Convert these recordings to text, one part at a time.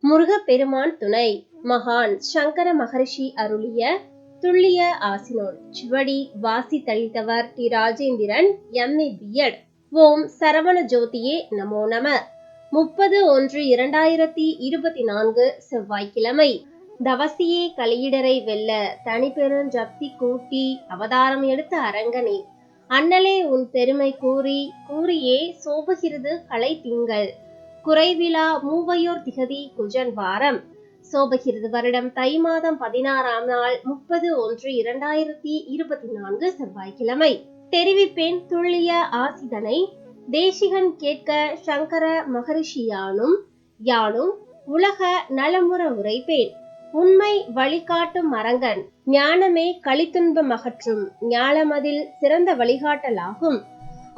முருகப்பெருமான் துணை. மகான் சங்கர மகரிஷி அருளிய துல்லிய ஆசினோன். சுவடி வாசி தளித்தவர் டி. ராஜேந்திரன் எம்ஏ பிஎட் ஓம் சரவண ஜோதியே நமோ நம. முப்பது ஒன்று இரண்டாயிரத்தி இருபத்தி நான்கு செவ்வாய்க்கிழமை. தவசியே கலியிடரை வெல்ல தனிப்பெரும் ஜப்தி கூட்டி அவதாரம் எடுத்த அரங்கனே. அண்ணலே உன் பெருமை கூறி கூறியே சோபுகிறது கலை திங்கள். குறைவிழா மூவையோர் திகதி குஜன் வாரம். சோபகிருது வருடம் தை மாதம் பதினாறாம் நாள் முப்பது ஒன்று இரண்டாயிரத்தி இருபத்தி நான்கு செவ்வாய்க்கிழமை. தெரிவிப்பேன் துள்ளிய ஆசிதனை தேசிகன் கேட்க சங்கர மகரிஷி யானும் யானும் உலக நலமுற உரைப்பேன். உண்மை வழிகாட்டும் மரங்கன் ஞானமே கலித்துன்பம் அகற்றும் ஞானமதில் சிறந்த வழிகாட்டலாகும்.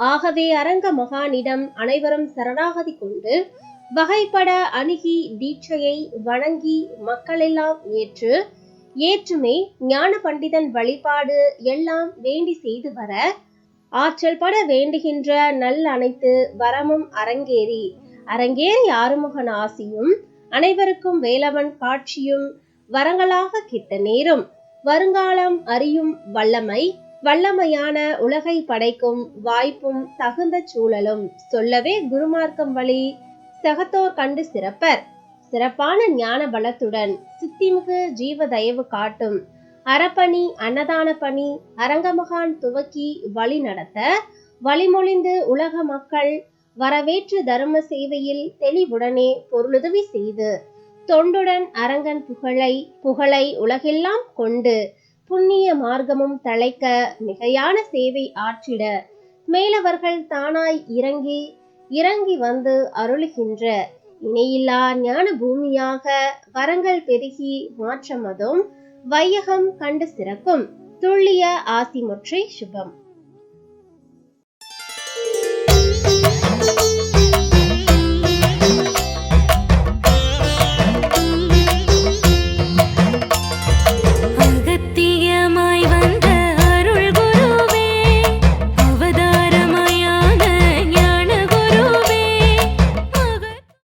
ஆகவே அரங்க மகானிடம் அனைவரும் சரணாகதி கொண்டு வகைப்பட அணுகி தீட்சையை வணங்கி மக்களெல்லாம் ஏற்று ஏற்றுமே ஞான பண்டிதன் வழிபாடு எல்லாம் வேண்டி செய்து வர ஆற்றல் பட வேண்டுகின்ற நல் அனைத்து வரமும் அரங்கேறி அரங்கேறி ஆறுமுகன் ஆசியும் அனைவருக்கும் வேலவன் காட்சியும் வரங்களாக கிட்ட நேரும். வருங்காலம் அறியும் வல்லமை வல்லமையான உலகை படைக்கும் வாய்ப்பும் தகுந்த சூழலும். சொல்லவே குருமார்க்கம் வழி சகத்தோர் கண்டு சிறப்பர். சிறப்பான ஞான பலத்துடன் சித்திமிகு ஜீவ தயவு காட்டும். அறப்பணி அன்னதான பணி அரங்கமகான் துவக்கி வழி நடத்த வழிமொழிந்து உலக மக்கள் வரவேற்று தர்ம சேவையில் தெளிவுடனே பொருளுதவி செய்து தொண்டுடன் அரங்கன் புகழை புகழை உலகெல்லாம் கொண்டு புண்ணிய மார்க்கமும் தழைக்க மிகையான சேவை ஆற்றிட மேலவர்கள் தானாய் இறங்கி இறங்கி வந்து அருளுகின்ற இணையில்லா ஞான பூமியாக வரங்கள் பெருகி மாற்றமதும் வையகம் கண்டு சிறக்கும். துள்ளிய ஆசிமுற்றை சுபம்.